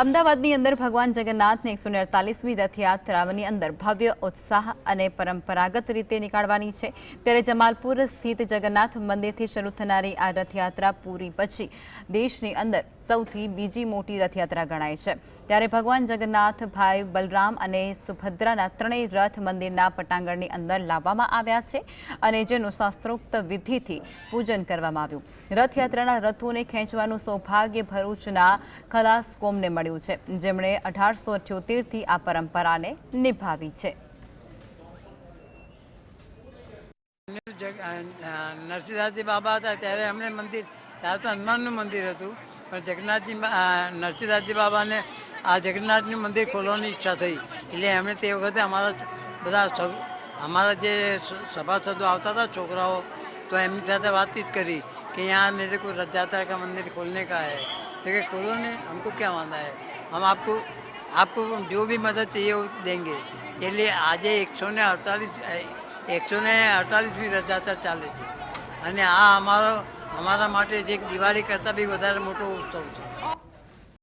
અમદાવાદની અંદર ભગવાન જગન્નાથની એકસો અડતાલીસમી રથયાત્રાની અંદર ભવ્ય ઉત્સાહ અને પરંપરાગત રીતે નીકાળવાની છે. ત્યારે જમાલપુર સ્થિત જગન્નાથ મંદિરથી શરૂ થનારી આ રથયાત્રા પૂરી પછી દેશની અંદર સૌથી બીજી મોટી રથયાત્રા ગણાય છે. ત્યારે ભગવાન જગન્નાથ, ભાઈ બલરામ અને સુભદ્રાના ત્રણેય રથ મંદિરના પટાંગણની અંદર લાવવામાં આવ્યા છે અને જેનું શાસ્ત્રોક્ત વિધિથી પૂજન કરવામાં આવ્યું. રથયાત્રાના રથોને ખેંચવાનું સૌભાગ્ય ભરૂચના ખલાસ કોમને મળ્યું? પાડ્યું છે. જેમણે અઢારસો અઠ્યોતેરથી આ પરંપરાને નિભાવી છે. નરસિંહનાથજી બાબા હતા ત્યારે અમને મંદિર, ત્યારે તો હનુમાનનું મંદિર હતું. પણ જગન્નાથજી નરસિંહનાથજી બાબાને આ જગન્નાથનું મંદિર ખોલવાની ઈચ્છા થઈ. એટલે એમણે તે વખતે અમારા બધા અમારા જે સભાસદો આવતા હતા, છોકરાઓ, તો એમની સાથે વાતચીત કરી કે યાર મેં કોઈ રથ જાતા કા મંદિર ખોલને કા હૈ? तो कि खोलो ने हमको क्या मानना है हम आपको आपको जो भी मदद चाहिए वो देंगे એટલે આજે એકસો ને અડતાલીસ એકસો ને અડતાલીસમી રથયાત્રા ચાલે છે અને આ અમારો અમારા માટે જે દિવાળી કરતાં બી વધારે મોટો ઉત્સવ છે